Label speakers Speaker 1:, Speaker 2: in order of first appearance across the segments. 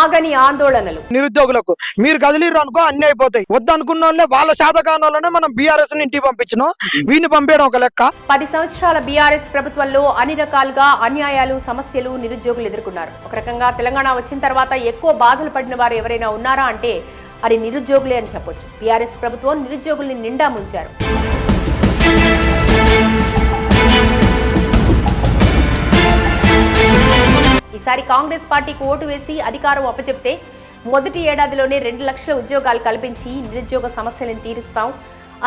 Speaker 1: ఆగని ఆందోళనలు.
Speaker 2: నిరుద్యోగులకు మీరు కదిలిరు అనుకో అన్ని అయిపోతాయి. వద్దనుకున్న వాళ్ళే వాళ్ళ శాతకాని వాళ్ళనే మనం బీఆర్ఎస్ ఇంటికి పంపించినాం. వీడిని పంపించడం ఒక లెక్క.
Speaker 1: పది సంవత్సరాల బీఆర్ఎస్ ప్రభుత్వంలో అన్ని రకాలుగా అన్యాయాలు సమస్యలు నిరుద్యోగులు ఎదుర్కొన్నారు. ఒక రకంగా తెలంగాణ వచ్చిన తర్వాత ఎక్కువ బాధలు పడిన వారు ఎవరైనా ఉన్నారా అంటే అది నిరుద్యోగులే అని చెప్పొచ్చు. బీఆర్ఎస్ ప్రభుత్వం నిరుద్యోగుల్ని నిండా ముంచారు. ఈసారి కాంగ్రెస్ పార్టీకి ఓటు వేసి అధికారం అప్పచెప్తే మొదటి ఏడాదిలోనే రెండు లక్షల ఉద్యోగాలు కల్పించి నిరుద్యోగ సమస్యలను తీరుస్తాం.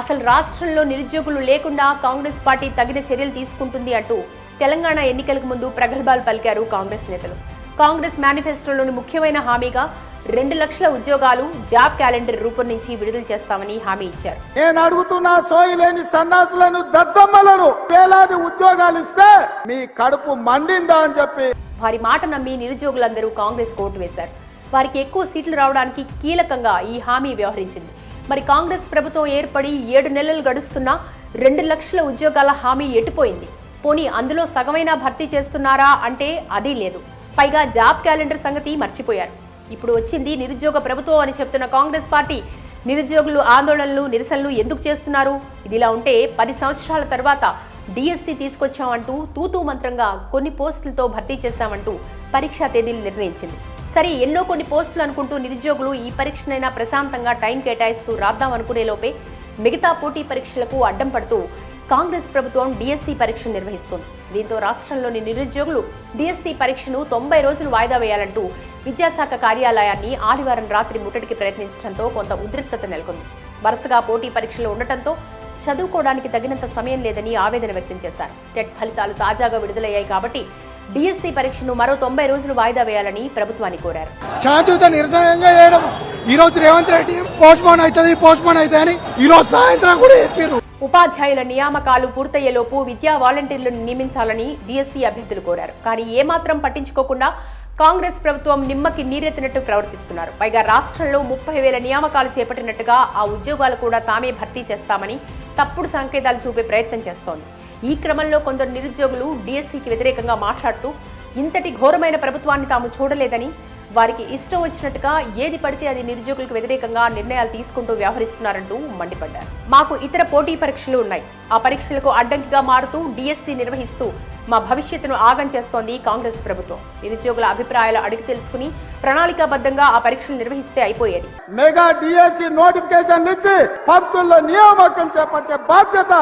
Speaker 1: అసలు రాష్ట్రంలో నిరుద్యోగులు లేకుండా కాంగ్రెస్ పార్టీ తగిన చర్యలు తీసుకుంటుంది అంటూ తెలంగాణ ఎన్నికలకు ముందు ప్రగల్భాలు పలికారు కాంగ్రెస్ నేతలు. కాంగ్రెస్ మేనిఫెస్టోలోని ముఖ్యమైన హామీగా రెండు లక్షల ఉద్యోగాలు జాబ్ క్యాలెండర్ రూపొందించి విడుదల చేస్తామని హామీ ఇచ్చారు.
Speaker 3: నేను అడుగుతున్న సోయి లేని సన్నాసులను దద్దమ్మలను వేలాది ఉద్యోగాలు ఇస్తే మీ కడుపు మండిందా అని చెప్పి.
Speaker 1: వారి మాట నమ్మి నిరుద్యోగులందరూ కాంగ్రెస్ ఓటు వేశారు. వారికి ఎక్కువ సీట్లు రావడానికి కీలకంగా ఈ హామీ వ్యవహరించింది. మరి కాంగ్రెస్ ప్రభుత్వం ఏర్పడి ఏడు నెలలు గడుస్తున్నా రెండు లక్షల ఉద్యోగాల హామీ ఎటుపోయింది? పోనీ అందులో సగమైనా భర్తీ చేస్తున్నారా అంటే అది లేదు. పైగా జాబ్ క్యాలెండర్ సంగతి మర్చిపోయారు. ఇప్పుడు వచ్చింది నిరుద్యోగ ప్రభుత్వం అని చెప్తున్న కాంగ్రెస్ పార్టీ. నిరుద్యోగులు ఆందోళనలు నిరసనలు ఎందుకు చేస్తున్నారు? ఇదిలా ఉంటే పది సంవత్సరాల తర్వాత డిఎస్సి తీసుకొచ్చామంటూ తూతూ మంత్రంగా కొన్ని పోస్టులతో భర్తీ చేశామంటూ పరీక్షా తేదీలు నిర్ణయించింది. సరే ఎన్నో కొన్ని పోస్టులు అనుకుంటూ నిరుద్యోగులు ఈ పరీక్షనైనా ప్రశాంతంగా టైం కేటాయిస్తూ రాద్దాం అనుకునే లోపే మిగతా పోటీ పరీక్షలకు అడ్డం పడుతూ కాంగ్రెస్ ప్రభుత్వం డిఎస్సి పరీక్ష నిర్వహిస్తోంది. దీంతో రాష్ట్రంలోని నిరుద్యోగులు డిఎస్సి పరీక్షను తొంభై రోజులు వాయిదా వేయాలంటూ విద్యాశాఖ కార్యాలయాన్ని ఆదివారం రాత్రి ముట్టడికి ప్రయత్నించడంతో కొంత ఉద్రిక్తత నెలకొంది. వరుసగా పోటీ పరీక్షలు ఉండటంతో చదువుకోవడానికి తగినంత సమయం లేదని ఆవేదన వ్యక్తం చేశారు. టెట్ ఫలితాలు తాజాగా విడుదలయ్యాయి కాబట్టి డిఎస్సి పరీక్షను మరో తొంభై రోజులు వాయిదా వేయాలని ప్రభుత్వాన్ని కోరారు.
Speaker 4: శాంతియుత నిరసనగా చేయడం. ఈ రోజు రేవంత్ రెడ్డి పోస్ట్ పోన్ అవుతుంది పోస్ట్ పోన్ అవుతుంది అని ఈ రోజు సాయంత్రం కూడా చెప్పారు
Speaker 1: ఉపాధ్యాయుల నియామకాలు పూర్తయ్యేలోపు విద్యా వాలంటీర్లను నియమించాలని డిఎస్సి అభ్యర్థులు కోరారు. కానీ ఏమాత్రం పట్టించుకోకుండా కాంగ్రెస్ ప్రభుత్వం నిమ్మకి నీరెత్తినట్టు ప్రవర్తిస్తున్నారు. పైగా రాష్ట్రంలో ముప్పై వేల నియామకాలు చేపట్టినట్టుగా ఆ ఉద్యోగాలు కూడా తామే భర్తీ చేస్తామని తప్పుడు సంకేతాలు చూపే ప్రయత్నం చేస్తోంది. ఈ క్రమంలో కొందరు నిరుద్యోగులు డిఎస్సికి వ్యతిరేకంగా మాట్లాడుతూ ఇంతటి ఘోరమైన ప్రభుత్వాన్ని తాము చూడలేదని వారికి ఇష్టం వచ్చినట్టుగా ఏది పడితే అది నిరుద్యోగులకు వ్యతిరేకంగా నిర్ణయాలు తీసుకుంటూ వ్యవహరిస్తున్నారంటూ మండిపడ్డారు. మాకు ఇతర పోటీ పరీక్షలు ఉన్నాయి. ఆ పరీక్షలకు అడ్డంకిగా మారుతూ డిఎస్సి నిర్వహిస్తూ మా భవిష్యత్తును ఆగం చేస్తోంది కాంగ్రెస్ ప్రభుత్వం. నిరుద్యోగుల అభిప్రాయాలు అడిగి తెలుసుకుని ప్రణాళికాబద్ధంగా ఆ పరీక్షలు నిర్వహిస్తే అయిపోయేది.
Speaker 3: మెగా డిఎస్సి నోటిఫికేషన్ ఇచ్చి పంతుల్లో నియామకం చేపట్టే బాధ్యత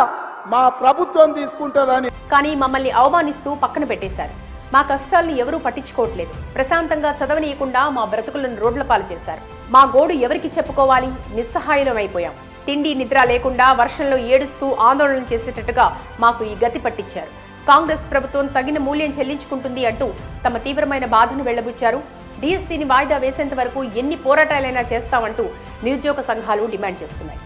Speaker 3: మా ప్రభుత్వం తీసుకుంటుందని.
Speaker 1: కానీ మమ్మల్ని అవమానిస్తూ పక్కన పెట్టేశారు. మా కష్టాలను ఎవరూ పట్టించుకోవట్లేదు. ప్రశాంతంగా చదవనీయకుండా మా బ్రతుకులను రోడ్ల పాలు చేశారు. మా గోడు ఎవరికి చెప్పుకోవాలి? నిస్సహాయలం అయిపోయాం తిండి నిద్ర లేకుండా వర్షంలో ఏడుస్తూ ఆందోళన చేసేటట్టుగా మాకు ఈ గతి పట్టించారు. కాంగ్రెస్ ప్రభుత్వం తగిన మూల్యం చెల్లించుకుంటుంది అంటూ తమ తీవ్రమైన బాధను వెళ్ళబుచ్చారు. డిఎస్సీని వాయిదా వేసేంత వరకు ఎన్ని పోరాటాలైనా చేస్తామంటూ నిరుద్యోగ సంఘాలు డిమాండ్ చేస్తున్నాయి.